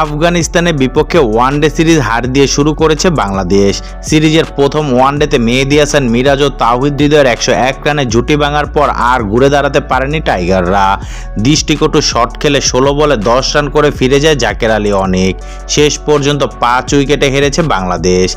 আফগানিস্তানের বিপক্ষে one day series হার দিয়ে শুরু করেছে বাংলাদেশ। সিরিজের প্রথম ওয়ানডেতে মেহেদি হাসান, মিরাজ ও তাহিদ হৃদয়ের একশো এক রানে জুটি ভাঙার পর আর ঘুরে দাঁড়াতে পারেনি টাইগাররা। দৃষ্টিকটু শট খেলে ষোলো বলে দশ রান করে ফিরে যায় জাকের আলী অনেক। শেষ পর্যন্ত পাঁচ উইকেটে হেরেছে বাংলাদেশ।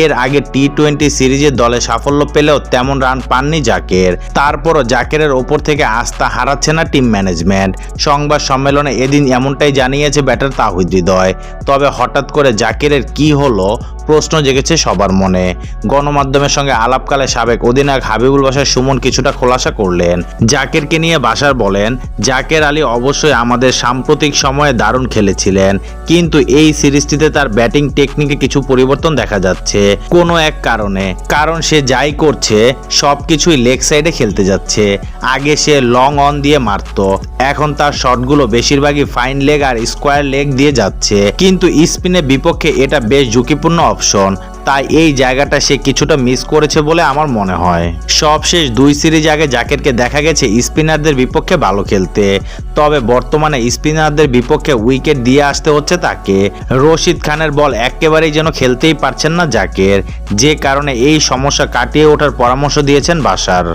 এর আগে টি টোয়েন্টি সিরিজে দলে সাফল্য পেলেও তেমন রান পাননি জাকের। তারপরও জাকেরের ওপর থেকে আস্থা হারাচ্ছে না টিম ম্যানেজমেন্ট। সংবাদ সম্মেলনে এদিন এমনটাই জানিয়েছে ব্যাটার তাহিদ হৃদয়। তবে হঠাৎ করে জাকিরের কি হলো প্রশ্ন জেগেছে সবার মনে। গণমাধ্যমের সঙ্গে আলাপকালে সাবেক অধিনায়ক হাবিবুল বাসার সুমন কিছুটা খোলাসা করলেন। জাকেরকে নিয়ে বাসার বলেন, জাকের আলী অবশ্যই আমাদের সাম্প্রতিক সময়ে দারুণ খেলেছিলেন, কিন্তু এই সিরিজটিতে তার ব্যাটিং টেকনিকে কিছু পরিবর্তন দেখা যাচ্ছে, কোনো এক কারণে। কারণ সে যাই করছে সবকিছুই লেগ সাইডে খেলতে যাচ্ছে। আগে সে লং অন দিয়ে মারতো, এখন তার শটগুলো বেশিরভাগই ফাইন লেগ আর স্কোয়ার লেগ দিয়ে যাচ্ছে। কিন্তু স্পিনের বিপক্ষে এটা বেশ ঝুঁকিপূর্ণ অপশন। তাই এই জায়গাটা সে কিছুটা মিস করেছে বলে আমার মনে হয়। সবশেষ দুই সিরিজ আগে জাকেরকে দেখা গেছে স্পিনারদের বিপক্ষে ভালো খেলতে। তবে বর্তমানে স্পিনারদের বিপক্ষে উইকেট দিয়ে আসতে হচ্ছে তাকে। রশিদ খানের বল একেবারেই যেন খেলতেই পারছেন না জাকের। যে কারণে এই সমস্যা কাটিয়ে ওঠার পরামর্শ দিয়েছেন বাসার।